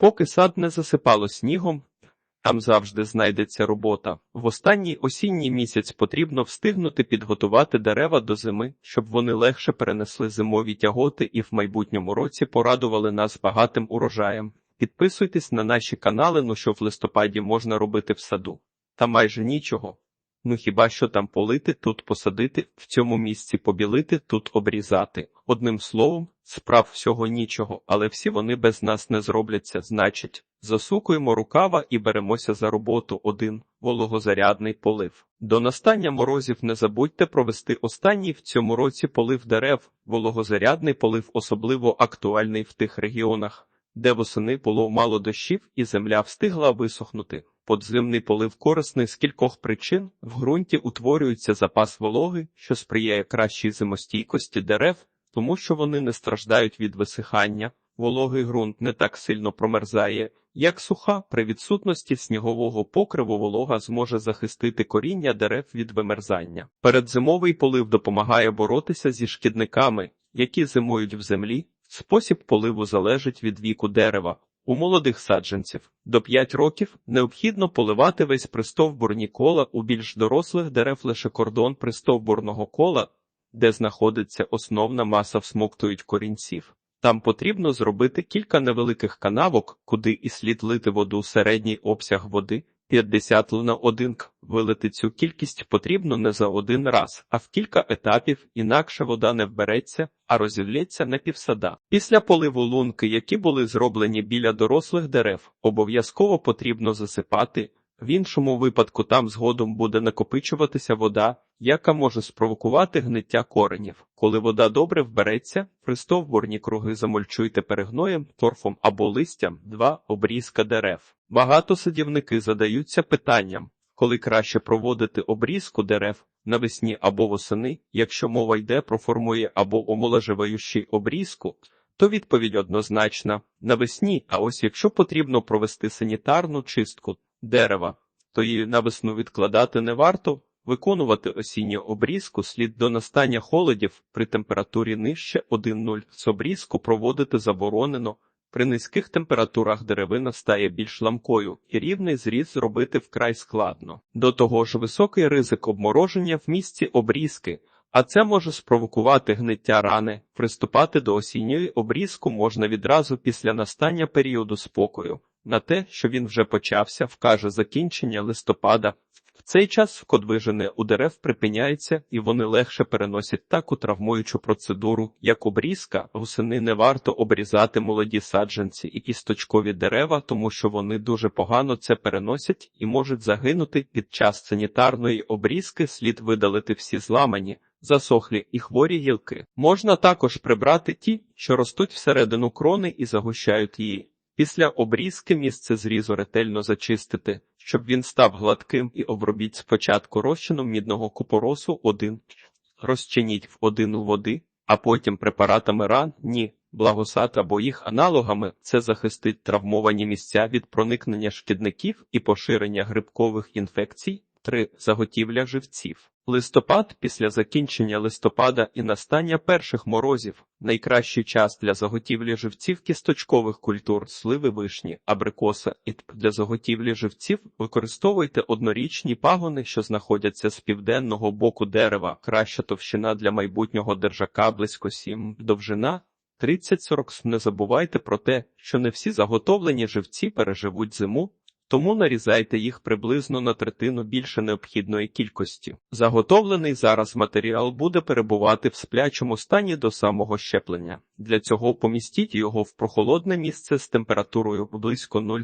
Поки сад не засипало снігом, там завжди знайдеться робота. В останній осінній місяць потрібно встигнути підготувати дерева до зими, щоб вони легше перенесли зимові тяготи і в майбутньому році порадували нас багатим урожаєм. Підписуйтесь на наші канали, ну що в листопаді можна робити в саду. Та майже нічого. Ну хіба що там полити, тут посадити, в цьому місці побілити, тут обрізати. Одним словом, справ всього нічого, але всі вони без нас не зробляться, значить, засукуємо рукава і беремося за роботу один вологозарядний полив. До настання морозів не забудьте провести останній в цьому році полив дерев. Вологозарядний полив особливо актуальний в тих регіонах, де восени було мало дощів і земля встигла висохнути. Подземний полив корисний з кількох причин. В ґрунті утворюється запас вологи, що сприяє кращій зимостійкості дерев, тому що вони не страждають від висихання. Вологий ґрунт не так сильно промерзає, як суха. При відсутності снігового покриву волога зможе захистити коріння дерев від вимерзання. Передзимовий полив допомагає боротися зі шкідниками, які зимують в землі. Спосіб поливу залежить від віку дерева. У молодих саджанців до 5 років необхідно поливати весь пристовбурні кола, у більш дорослих дерев лише кордон пристовбурного кола, де знаходиться основна маса всмоктують корінців. Там потрібно зробити кілька невеликих канавок, куди і слід лити воду середній обсяг води 50 л на 1. Вилити цю кількість потрібно не за один раз, а в кілька етапів, інакше вода не вбереться, а розівлється на півсада. Після поливу лунки, які були зроблені біля дорослих дерев, обов'язково потрібно засипати. В іншому випадку там згодом буде накопичуватися вода, яка може спровокувати гниття коренів. Коли вода добре вбереться, пристовбурні круги замульчуйте перегноєм, торфом або листям, два обрізка дерев. Багато садівники задаються питанням, коли краще проводити обрізку дерев навесні або восени, якщо мова йде про формує або омоложиваючий обрізку, то відповідь однозначна навесні, а ось якщо потрібно провести санітарну чистку дерева, то її на відкладати не варто. Виконувати осінню обрізку слід до настання холодів при температурі нижче 1,0. З обрізку проводити заборонено. При низьких температурах деревина стає більш ламкою, і рівний зріз зробити вкрай складно. До того ж, високий ризик обмороження в місці обрізки, а це може спровокувати гниття рани. Приступати до осінньої обрізку можна відразу після настання періоду спокою. На те, що він вже почався, вкаже закінчення листопада. В цей час кодвижини у дерев припиняється і вони легше переносять таку травмуючу процедуру, як обрізка. Гусени не варто обрізати молоді саджанці і кісточкові дерева, тому що вони дуже погано це переносять і можуть загинути. Під час санітарної обрізки слід видалити всі зламані. Засохлі і хворі гілки. Можна також прибрати ті, що ростуть всередину крони і загущають її. Після обрізки місце зрізу ретельно зачистити, щоб він став гладким і обробіть спочатку розчином мідного купоросу 1, розчиніть в 1 води, а потім препаратами ран, ні, благосат або їх аналогами це захистить травмовані місця від проникнення шкідників і поширення грибкових інфекцій. 3. Заготівля живців. Листопад після закінчення листопада і настання перших морозів найкращий час для заготівлі живців кісточкових культур, сливи вишні, абрикоса і тп. для заготівлі живців використовуйте однорічні пагони, що знаходяться з південного боку дерева. Краща товщина для майбутнього держака близько 7, довжина 30-40 Не забувайте про те, що не всі заготовлені живці переживуть зиму. Тому нарізайте їх приблизно на третину більше необхідної кількості. Заготовлений зараз матеріал буде перебувати в сплячому стані до самого щеплення. Для цього помістіть його в прохолодне місце з температурою близько 0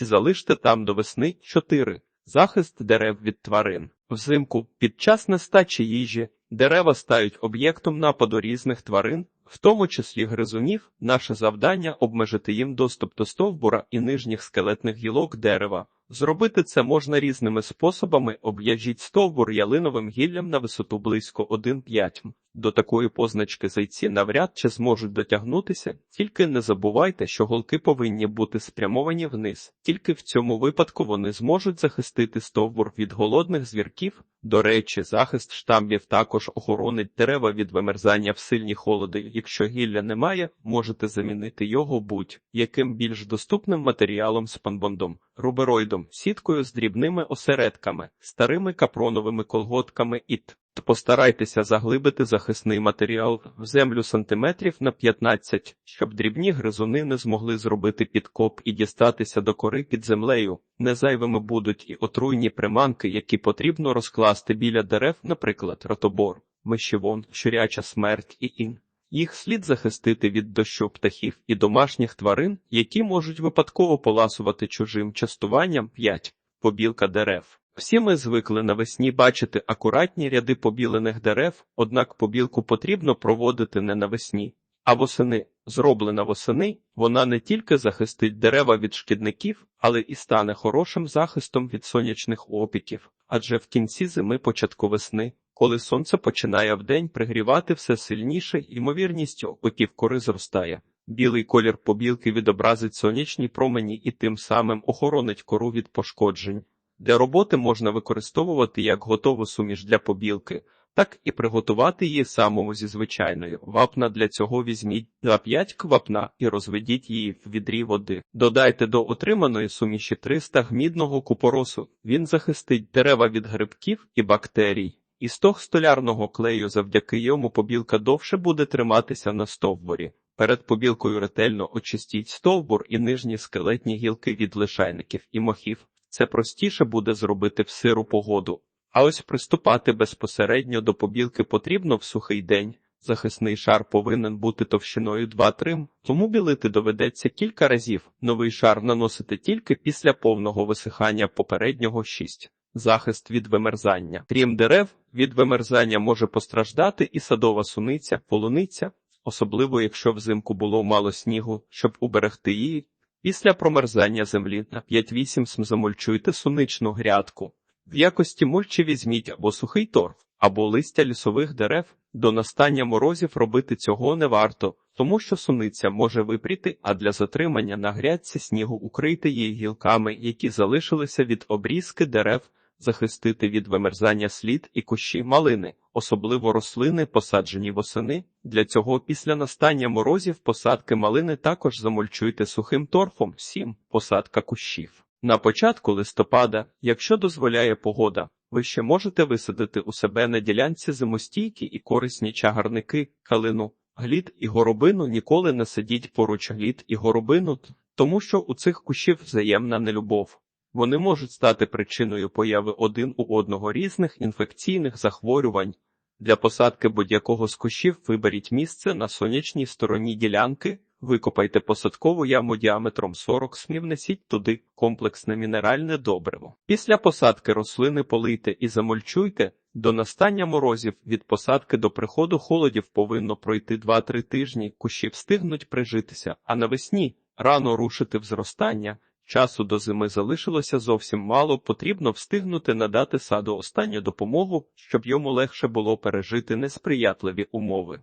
і залиште там до весни 4. Захист дерев від тварин. Взимку під час нестачі їжі дерева стають об'єктом нападу різних тварин, в тому числі гризунів, наше завдання обмежити їм доступ до стовбура і нижніх скелетних гілок дерева. Зробити це можна різними способами. Об'яжіть стовбур ялиновим гіллям на висоту близько 1,5 м. До такої позначки зайці навряд чи зможуть дотягнутися, тільки не забувайте, що голки повинні бути спрямовані вниз. Тільки в цьому випадку вони зможуть захистити стовбур від голодних звірків. До речі, захист штамбів також охоронить дерева від вимерзання в сильні холоди. Якщо гілля немає, можете замінити його будь-яким більш доступним матеріалом спанбондом, рубероїдом, сіткою з дрібними осередками, старими капроновими колготками і т. Постарайтеся заглибити захисний матеріал в землю сантиметрів на 15, щоб дрібні гризуни не змогли зробити підкоп і дістатися до кори під землею. Незайвими будуть і отруйні приманки, які потрібно розкласти біля дерев, наприклад, ротобор, мишівон, щуряча смерть і ін. Їх слід захистити від дощу птахів і домашніх тварин, які можуть випадково поласувати чужим частуванням 5. Побілка дерев. Всі ми звикли навесні бачити акуратні ряди побілених дерев, однак побілку потрібно проводити не навесні, а восени. Зроблена восени, вона не тільки захистить дерева від шкідників, але і стане хорошим захистом від сонячних опіків, адже в кінці зими початку весни, коли сонце починає вдень пригрівати все сильніше, ймовірність опіків кори зростає. Білий колір побілки відобразить сонячні промені і тим самим охоронить кору від пошкоджень. Для роботи можна використовувати як готову суміш для побілки, так і приготувати її самому зі звичайною. Вапна для цього візьміть 2-5 квапна і розведіть її в відрі води. Додайте до отриманої суміші 300 гмідного купоросу. Він захистить дерева від грибків і бактерій. І стог столярного клею завдяки йому побілка довше буде триматися на стовбурі. Перед побілкою ретельно очистіть стовбур і нижні скелетні гілки від лишайників і мохів. Це простіше буде зробити в сиру погоду. А ось приступати безпосередньо до побілки потрібно в сухий день. Захисний шар повинен бути товщиною 2-3, тому білити доведеться кілька разів. Новий шар наносити тільки після повного висихання попереднього 6. Захист від вимерзання. Крім дерев, від вимерзання може постраждати і садова суниця, полуниця, особливо якщо взимку було мало снігу, щоб уберегти її. Після промерзання землі на 5-8 см замульчуйте суничну грядку. В якості мульчі візьміть або сухий торф, або листя лісових дерев. До настання морозів робити цього не варто, тому що суниця може випріти, а для затримання на грядці снігу укрити її гілками, які залишилися від обрізки дерев, захистити від вимерзання слід і кущі малини, особливо рослини, посаджені восени. Для цього після настання морозів посадки малини також замульчуйте сухим торфом 7. Посадка кущів. На початку листопада, якщо дозволяє погода, ви ще можете висадити у себе на ділянці зимостійкі і корисні чагарники, калину, глід і горобину ніколи не садіть поруч глід і горобину, тому що у цих кущів взаємна нелюбов. Вони можуть стати причиною появи один у одного різних інфекційних захворювань. Для посадки будь-якого з кущів виберіть місце на сонячній стороні ділянки, викопайте посадкову яму діаметром 40 см, внесіть туди комплексне мінеральне добриво. Після посадки рослини полийте і замульчуйте. До настання морозів від посадки до приходу холодів повинно пройти 2-3 тижні, кущі встигнуть прижитися, а навесні рано рушити в зростання. Часу до зими залишилося зовсім мало, потрібно встигнути надати саду останню допомогу, щоб йому легше було пережити несприятливі умови.